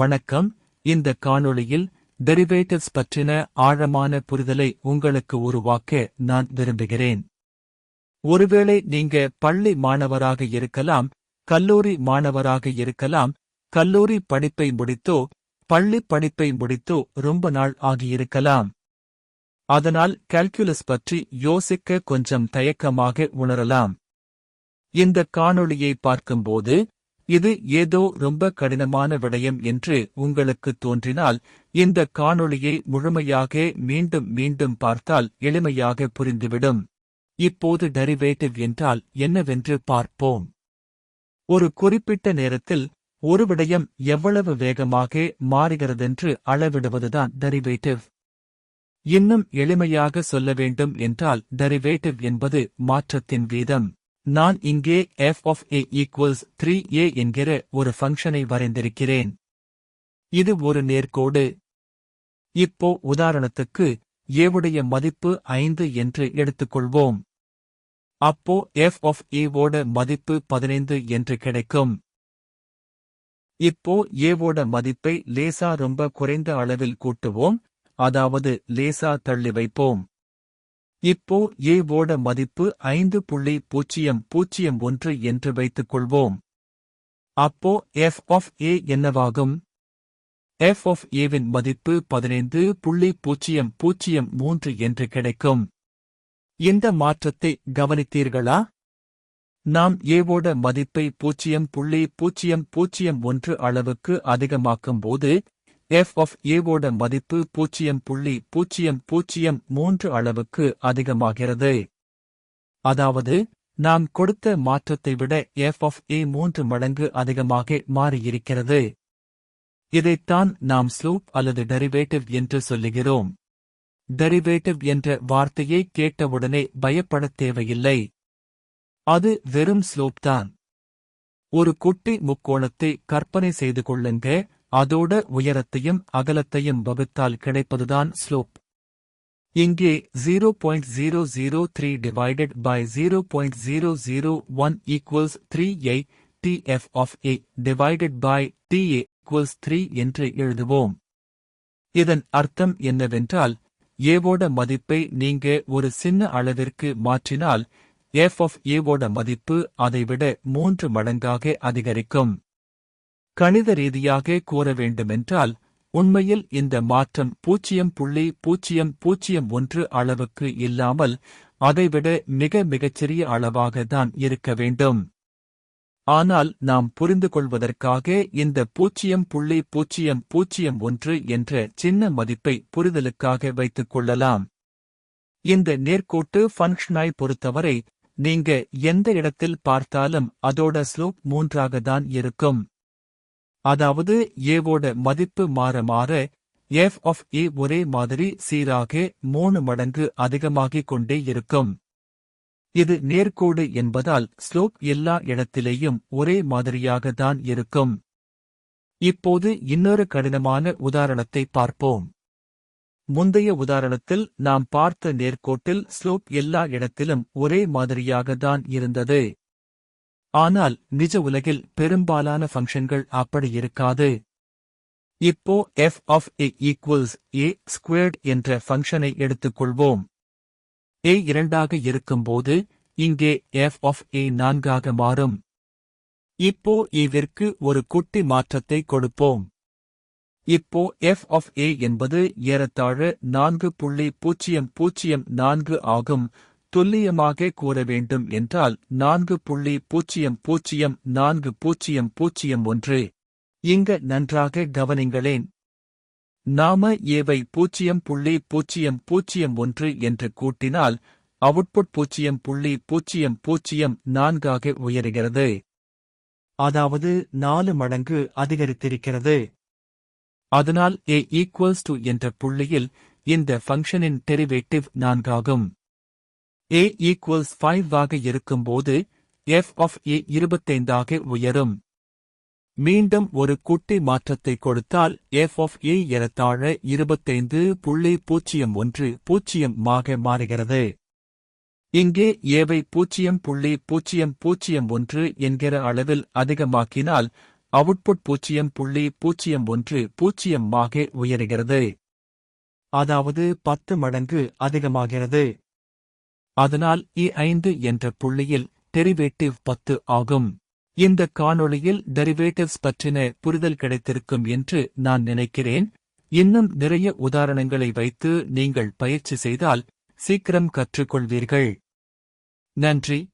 வணக்கம். இந்த காணொளியில் டெரிவேட்டிவ்ஸ் பற்றின ஆழமான புரிதலை உங்களுக்கு உருவாக்க நான் விரும்புகிறேன். ஒருவேளை நீங்க பள்ளி மாணவராக இருக்கலாம் கல்லூரி மாணவராக இருக்கலாம் கல்லூரி படிப்பை முடித்தோ பள்ளி படிப்பை முடித்தோ ரொம்ப நாள் ஆகியிருக்கலாம். அதனால் கால்குலஸ் பற்றி யோசிக்க கொஞ்சம் தயக்கமாக உணரலாம். இந்த காணொளியை பார்க்கும்போது இது ஏதோ ரொம்ப கடினமான விடயம் என்று உங்களுக்கு தோன்றினால் இந்த காணொளியை முழுமையாக மீண்டும் மீண்டும் பார்த்தால் எளிமையாக புரிந்துவிடும். இப்போது டெரிவேட்டிவ் என்றால் என்னவென்று பார்ப்போம். ஒரு குறிப்பிட்ட நேரத்தில் ஒரு விடயம் எவ்வளவு வேகமாக மாறுகிறதென்று அளவிடுவதுதான் டெரிவேட்டிவ். இன்னும் எளிமையாக சொல்ல வேண்டும் என்றால் டெரிவேட்டிவ் என்பது மாற்றத்தின் வீதம். நான் இங்கே f of a equals 3a என்கிற ஒரு ஃபங்க்ஷனை வரைந்திருக்கிறேன். இது ஒரு நேர்கோடு. இப்போ உதாரணத்துக்கு ஏவுடைய மதிப்பு ஐந்து என்று எடுத்துக்கொள்வோம். அப்போ f of ஏவோட மதிப்பு பதினைந்து என்று கிடைக்கும். இப்போ ஏவோட மதிப்பை லேசா ரொம்ப குறைந்த அளவில் கூட்டுவோம். அதாவது லேசா தள்ளி வைப்போம். இப்போ ஏவோட மதிப்பு ஐந்து புள்ளி பூஜ்ஜியம் பூஜ்ஜியம் ஒன்று என்று வைத்துக் கொள்வோம் அப்போ எஃப் ஆஃப் ஏ என்னவாகும்? எஃப் ஆஃப் ஏவின் வின் மதிப்பு பதினைந்து புள்ளி பூஜ்ஜியம் பூஜ்ஜியம் மூன்று என்று கிடைக்கும். இந்த மாற்றத்தை கவனித்தீர்களா? நாம் ஏவோட மதிப்பை பூஜ்ஜியம் புள்ளி பூஜ்ஜியம் பூஜ்ஜியம் ஒன்று அளவுக்கு அதிகமாக்கும் போது எஃப் ஆஃப் ஏவோட மதிப்பு பூஜ்ஜியம் புள்ளி பூஜ்ஜியம் பூஜ்ஜியம் மூன்று அளவுக்கு அதிகமாகிறது. அதாவது நாம் கொடுத்த மாற்றத்தை விட எஃப் ஆஃப் ஏ மூன்று மடங்கு அதிகமாக மாறியிருக்கிறது. இதைத்தான் நாம் ஸ்லூப் அல்லது டெரிவேட்டிவ் என்று சொல்லுகிறோம். டெரிவேட்டிவ் என்ற வார்த்தையை கேட்டவுடனே பயப்படத் தேவையில்லை. அது வெறும் ஸ்லோப் தான். ஒரு குட்டி முக்கோணத்தை கற்பனை செய்து கொள்ளுங்க. அதோட உயரத்தையும் அகலத்தையும் வகுத்தால் கிடைப்பதுதான் ஸ்லோப் இங்கே 0.003 divided by 0.001 equals three A D F of A divided by ta equals three என்று எழுதுவோம். இதன் அர்த்தம் என்னவென்றால் ஏவோட மதிப்பை நீங்க ஒரு சின்ன அளவிற்கு மாற்றினால் எஃப் ஆஃப் ஏவோட மதிப்பு அதைவிட மூன்று மடங்காக அதிகரிக்கும். கணித ரீதியாக கூற வேண்டுமென்றால் உண்மையில் இந்த மாற்றம் பூஜ்ஜியம் புள்ளி பூஜ்ஜியம் பூஜ்ஜியம் ஒன்று அளவுக்கு இல்லாமல் அதைவிட மிக மிகச்சிறிய அளவாக தான் இருக்க வேண்டும். ஆனால் நாம் புரிந்து கொள்வதற்காக இந்த பூஜ்ஜியம் புள்ளி பூஜ்ஜியம் பூஜ்ஜியம் ஒன்று என்ற சின்ன மதிப்பை புரிதலுக்காக வைத்துக் கொள்ளலாம். இந்த நேர்கோட்டு ஃபங்க்ஷனாய் பொறுத்தவரை நீங்க எந்த இடத்தில் பார்த்தாலும் அதோட ஸ்லோப் மூன்றாக தான் இருக்கும். அதாவது ஏவோட மதிப்பு மாற மாற எஃப் ஆஃப் ஏ ஒரே மாதிரி சீராக மூணு மடங்கு அதிகமாகிக் கொண்டே இருக்கும். இது நேர்கோடு என்பதால் ஸ்லோப் எல்லா இடத்திலேயும் ஒரே மாதிரியாக தான் இருக்கும். இப்போது இன்னொரு கடினமான உதாரணத்தை பார்ப்போம். முந்தைய உதாரணத்தில் நாம் பார்த்த நேர்கோட்டில் ஸ்லோப் எல்லா இடத்திலும் ஒரே மாதிரியாக தான் இருந்தது. ஆனால் நிஜ உலகில் பெரும்பாலான ஃபங்க்ஷன்கள் அப்படி இருக்காது. இப்போ F of A equals A squared என்ற ஃபங்க்ஷனை எடுத்துக்கொள்வோம். ஏ இரண்டாக இருக்கும்போது இங்கே எஃப் ஆஃப் ஏ நான்காக மாறும். இப்போ இவிற்கு ஒரு குட்டி மாற்றத்தை கொடுப்போம். இப்போ எஃப் ஆஃப் ஏ என்பது ஏறத்தாழ நான்கு புள்ளி பூஜ்ஜியம் பூஜ்ஜியம் நான்கு ஆகும். துல்லியமாக கூற வேண்டும் என்றால் நான்கு புள்ளி பூஜ்ஜியம் பூஜ்ஜியம் நான்கு பூஜ்ஜியம் பூஜ்ஜியம் ஒன்று. இங்க நன்றாக கவனிங்களேன். நாம ஏவை பூஜ்ஜியம் புள்ளி பூஜ்ஜியம் பூஜ்ஜியம் ஒன்று என்று கூட்டினால் அவுட்புட் பூஜ்ஜியம் புள்ளி பூஜ்ஜியம் பூஜ்ஜியம் நான்காக உயருகிறது. அதாவது நாலு மடங்கு அதிகரித்திருக்கிறது. அதனால் ஏ ஈக்குவல்ஸ் டு என்ற புள்ளியில் இந்த ஃபங்க்ஷனின் டெரிவேட்டிவ் நான்காகும். ஏ ஈக்குவல்ஸ் ஃபைவ் ஆக இருக்கும்போது எஃப் ஆஃப் ஏ இருபத்தைந்தாக உயரும். மீண்டும் ஒரு குட்டி மாற்றத்தை கொடுத்தால் எஃப் ஆஃப் ஏ ஏறத்தாழ இருபத்தைந்து புள்ளி பூஜ்ஜியம் ஒன்று பூஜ்ஜியம் மாக மாறுகிறது. இங்கே ஏவை பூஜ்ஜியம் புள்ளி பூஜ்ஜியம் பூஜ்ஜியம் ஒன்று என்கிற அளவில் அதிகமாக்கினால் அவுட்புட் பூஜ்ஜியம் புள்ளி பூஜ்ஜியம் ஒன்று பூஜ்ஜியம் ஆக உயருகிறது. அதாவது பத்து மடங்கு அதிகமாகிறது. அதனால் இ ஐந்து என்ற புள்ளியில் டெரிவேட்டிவ் பத்து ஆகும். இந்த காணொளியில் டெரிவேட்டிவ்ஸ் பற்றின புரிதல் கிடைத்திருக்கும் என்று நான் நினைக்கிறேன். இன்னும் நிறைய உதாரணங்களை வைத்து நீங்கள் பயிற்சி செய்தால் சீக்கிரம் கற்றுக்கொள்வீர்கள். நன்றி.